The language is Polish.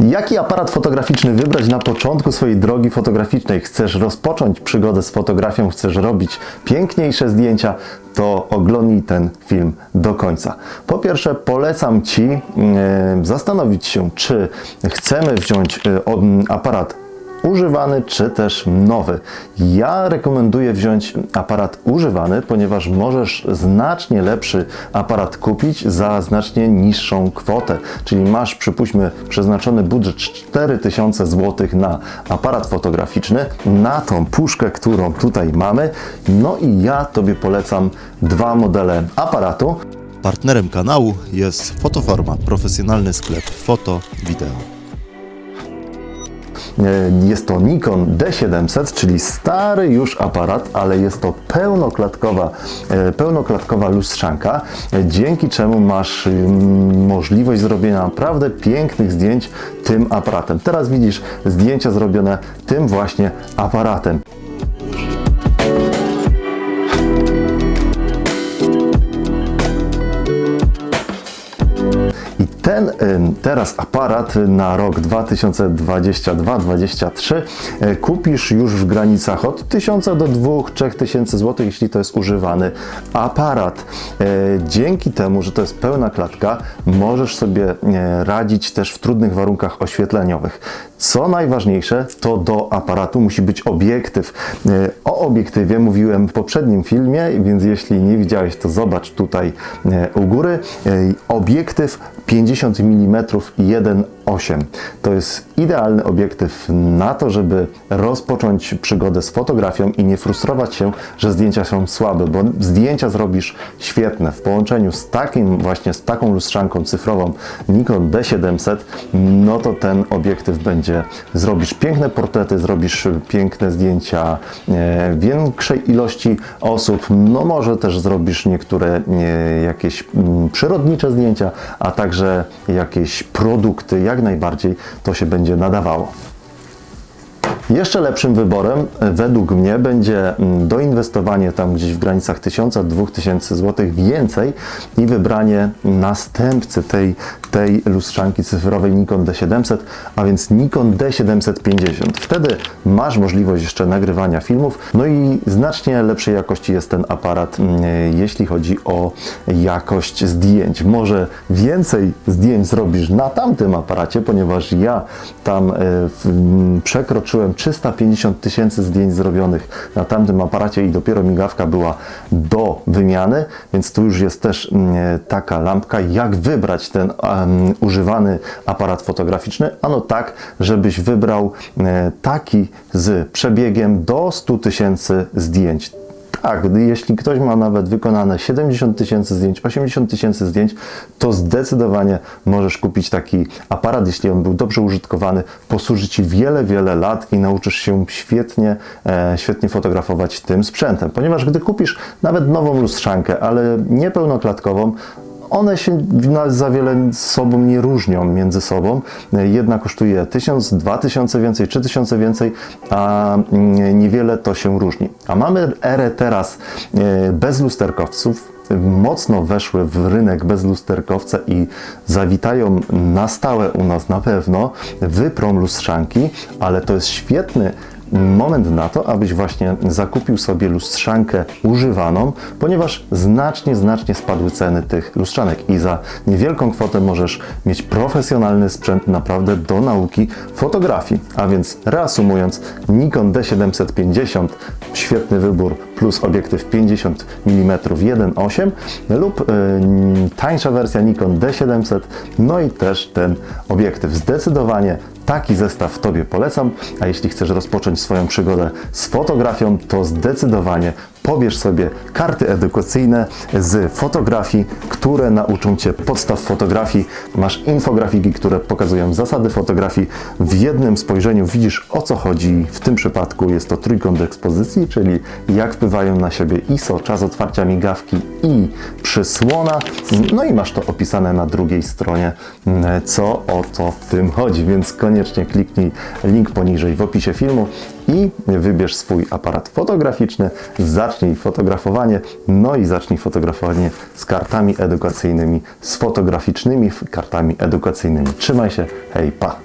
Jaki aparat fotograficzny wybrać na początku swojej drogi fotograficznej? Chcesz rozpocząć przygodę z fotografią, chcesz robić piękniejsze zdjęcia, to oglądnij ten film do końca. Po pierwsze, polecam Ci e, zastanowić się, czy chcemy wziąć od- aparat używany czy też nowy. Ja rekomenduję wziąć aparat używany, ponieważ możesz znacznie lepszy aparat kupić za znacznie niższą kwotę. Czyli masz, przypuśćmy, przeznaczony budżet 4000 zł na aparat fotograficzny, na tą puszkę, którą tutaj mamy. No i ja Tobie polecam dwa modele aparatu. Partnerem kanału jest Fotoforma, profesjonalny sklep foto, wideo. E, Jest to Nikon D700, czyli stary już aparat, ale jest to pełnoklatkowa, e, pełnoklatkowa lustrzanka, e, dzięki czemu masz mm, możliwość zrobienia naprawdę pięknych zdjęć tym aparatem. Teraz widzisz zdjęcia zrobione tym właśnie aparatem. Ten ym, teraz aparat na rok 2022-2023 e, kupisz już w granicach od 1000 do 2-3000 zł, jeśli to jest używany aparat. E, Dzięki temu, że to jest pełna klatka, możesz sobie radzić też w trudnych warunkach oświetleniowych. Co najważniejsze, to do aparatu musi być obiektyw. O obiektywie mówiłem w poprzednim filmie, więc jeśli nie widziałeś, to zobacz tutaj u góry. Obiektyw 50 mm 1.8. To jest idealny obiektyw na to, żeby rozpocząć przygodę z fotografią i nie frustrować się, że zdjęcia są słabe, bo zdjęcia zrobisz świetne. W połączeniu z takim właśnie z taką lustrzanką cyfrową Nikon D700, no to ten obiektyw będzie. Zrobisz piękne portrety, zrobisz piękne zdjęcia e, większej ilości osób, no może też zrobisz niektóre e, jakieś mm, przyrodnicze zdjęcia, a także jakieś produkty, jak najbardziej to się będzie nadawało. Jeszcze lepszym wyborem e, według mnie będzie mm, doinwestowanie tam gdzieś w granicach 1000-2000 zł więcej i wybranie następcy tej, tej lustrzanki cyfrowej Nikon D700, a więc Nikon D750. Wtedy masz możliwość jeszcze nagrywania filmów, no i znacznie lepszej jakości jest ten aparat, mm, jeśli chodzi o jakość zdjęć. Może więcej zdjęć zrobisz na tamtym aparacie, ponieważ ja tam e, przekroczyłem 350 tysięcy zdjęć zrobionych na tamtym aparacie i dopiero migawka była do wymiany, więc tu już jest też mm, taka lampka, jak wybrać ten em, używany aparat fotograficzny. Ano tak, żebyś wybrał e, taki z przebiegiem do 100 tysięcy zdjęć. Tak, jeśli ktoś ma nawet wykonane 70 tysięcy zdjęć, 80 tysięcy zdjęć, to zdecydowanie możesz kupić taki aparat, jeśli on był dobrze użytkowany, posłuży Ci wiele, wiele lat i nauczysz się świetnie, e, świetnie fotografować tym sprzętem. Ponieważ gdy kupisz nawet nową lustrzankę, ale niepełnoklatkową, one się za wiele sobą nie różnią między sobą. Jedna kosztuje 1000, 2000 więcej, 3000 więcej, a mm, niewiele to się różni. A mamy erę teraz e, bez lusterkowców. Mocno weszły w rynek bez lusterkowca i zawitają na stałe u nas na pewno. Wyprą lustrzanki, ale to jest świetny moment na to, abyś właśnie zakupił sobie lustrzankę używaną, ponieważ znacznie, znacznie spadły ceny tych lustrzanek i za niewielką kwotę możesz mieć profesjonalny sprzęt naprawdę do nauki fotografii. A więc reasumując, Nikon D750, świetny wybór, plus obiektyw 50 mm 1.8 lub y, tańsza wersja Nikon D700, no i też ten obiektyw. Zdecydowanie Taki zestaw Tobie polecam, a jeśli chcesz rozpocząć swoją przygodę z fotografią, to zdecydowanie pobierz sobie karty edukacyjne z fotografii, które nauczą Cię podstaw fotografii. Masz infografiki, które pokazują zasady fotografii. W jednym spojrzeniu widzisz o co chodzi. W tym przypadku jest to trójkąt ekspozycji, czyli jak wpływają na siebie ISO, czas otwarcia migawki i przysłona. No i masz to opisane na drugiej stronie, co o to w tym chodzi, więc koniecznie kliknij link poniżej w opisie filmu i wybierz swój aparat fotograficzny, zacznij fotografowanie, no i zacznij fotografowanie z kartami edukacyjnymi, z fotograficznymi kartami edukacyjnymi. Trzymaj się, hej, pa!